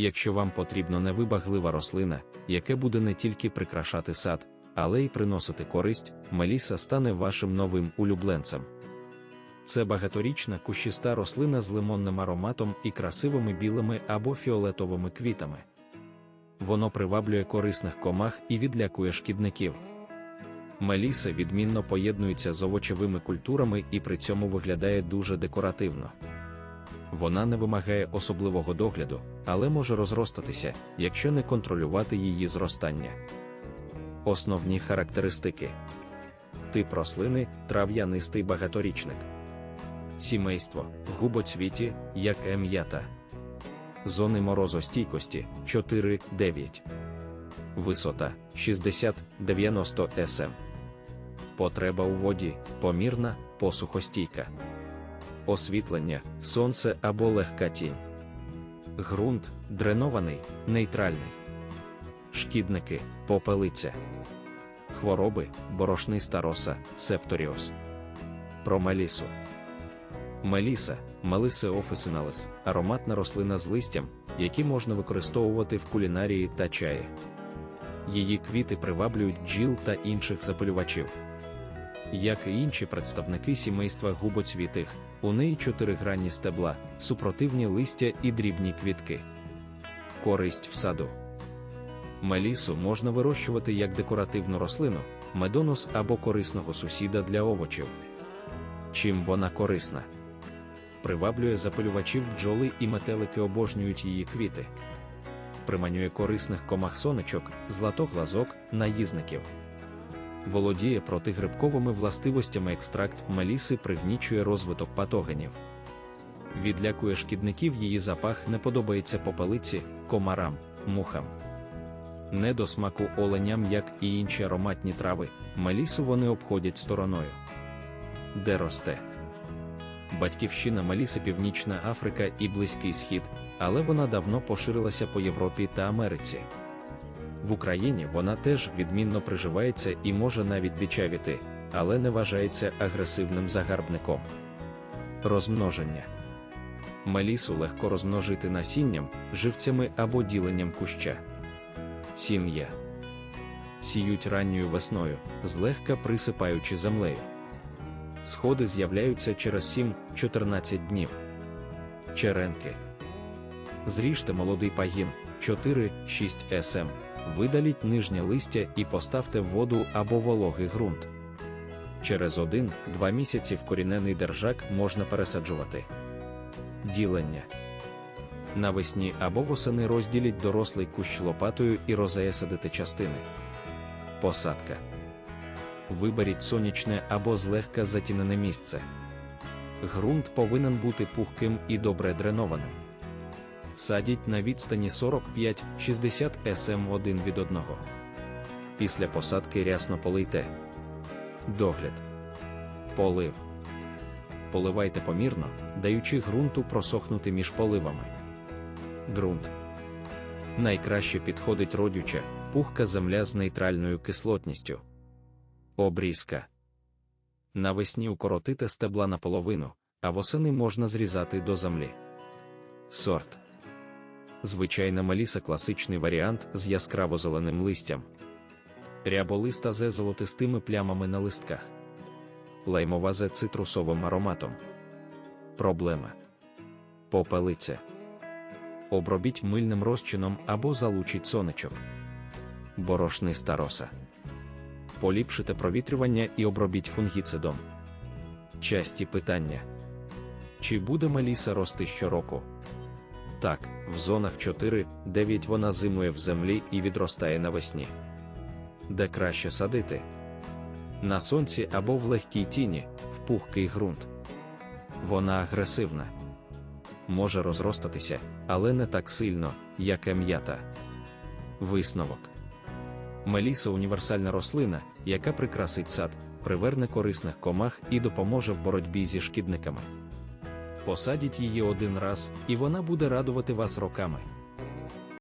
Якщо вам потрібна невибаглива рослина, яке буде не тільки прикрашати сад, але й приносити користь, Меліса стане вашим новим улюбленцем. Це багаторічна кущиста рослина з лимонним ароматом і красивими білими або фіолетовими квітами. Воно приваблює корисних комах і відлякує шкідників. Меліса відмінно поєднується з овочевими культурами і при цьому виглядає дуже декоративно. Вона не вимагає особливого догляду, але може розростатися, якщо не контролювати її зростання. Основні характеристики тип рослини трав'янистий багаторічник. Сімейство губоцвіті, як ем'ята. Зони морозостійкості 4-9. Висота 60-90 см. Потреба у воді помірна, посухостійка. Освітлення, сонце або легка тінь. Ґрунт дренований, нейтральний. Шкідники, попелиця. Хвороби, борошниста роса, септоріоз. Про мелісу. Меліса, Мелисе офісиналис, ароматна рослина з листям, які можна використовувати в кулінарії та чаї. Її квіти приваблюють бджіл та інших запилювачів. Як і інші представники сімейства губоцвітих, у неї чотиригранні стебла, супротивні листя і дрібні квітки. Користь в саду. Мелісу можна вирощувати як декоративну рослину, медонос або корисного сусіда для овочів. Чим вона корисна? Приваблює запилювачів бджоли і метелики обожнюють її квіти. Приманює корисних комах сонечок, златоглазок, наїзників. Володіє протигрибковими властивостями екстракт меліси пригнічує розвиток патогенів. Відлякує шкідників її запах не подобається попелиці, комарам, мухам. Не до смаку оленям, як і інші ароматні трави, мелісу вони обходять стороною. Де росте? Батьківщина Меліси Північна Африка і Близький Схід, але вона давно поширилася по Європі та Америці. В Україні вона теж відмінно приживається і може навіть дичавіти, але не вважається агресивним загарбником. Розмноження Мелісу легко розмножити насінням, живцями або діленням куща. Сім'я сіють ранньою весною, злегка присипаючи землею. Сходи з'являються через 7-14 днів. Черенки. Зріжте молодий пагін 4-6 см, видаліть нижнє листя і поставте воду або вологий ґрунт. Через 1-2 місяці вкорінений держак можна пересаджувати. Ділення. Навесні або восени розділіть дорослий кущ лопатою і розеясадити частини. Посадка. Виберіть сонячне або злегка затінене місце. Ґрунт повинен бути пухким і добре дренованим. Садіть на відстані 45-60 см один від одного. Після посадки рясно полийте. Догляд. Полив. Поливайте помірно, даючи ґрунту просохнути між поливами. Ґрунт. Найкраще підходить родюча, пухка земля з нейтральною кислотністю. Обрізка. Навесні укоротите стебла наполовину, а восени можна зрізати до землі. Сорт. Звичайна маліса класичний варіант з яскраво зеленим листям. Ряболиста зе золотистими плямами на листках. Лаймова зе цитрусовим ароматом. Проблема. Попелиця. Обробіть мильним розчином або залучіть сонечок. Борошниста роса поліпшите провітрювання і обробіть фунгіцидом. Часті питання: чи буде меліса рости щороку? Так, в зонах 4-9 вона зимує в землі і відростає навесні. Де краще садити? На сонці або в легкій тіні, в пухкий ґрунт. Вона агресивна. Може розростатися, але не так сильно, як ем'ята. Висновок. Меліса універсальна рослина, яка прикрасить сад, приверне корисних комах і допоможе в боротьбі зі шкідниками. Посадіть її один раз, і вона буде радувати вас роками.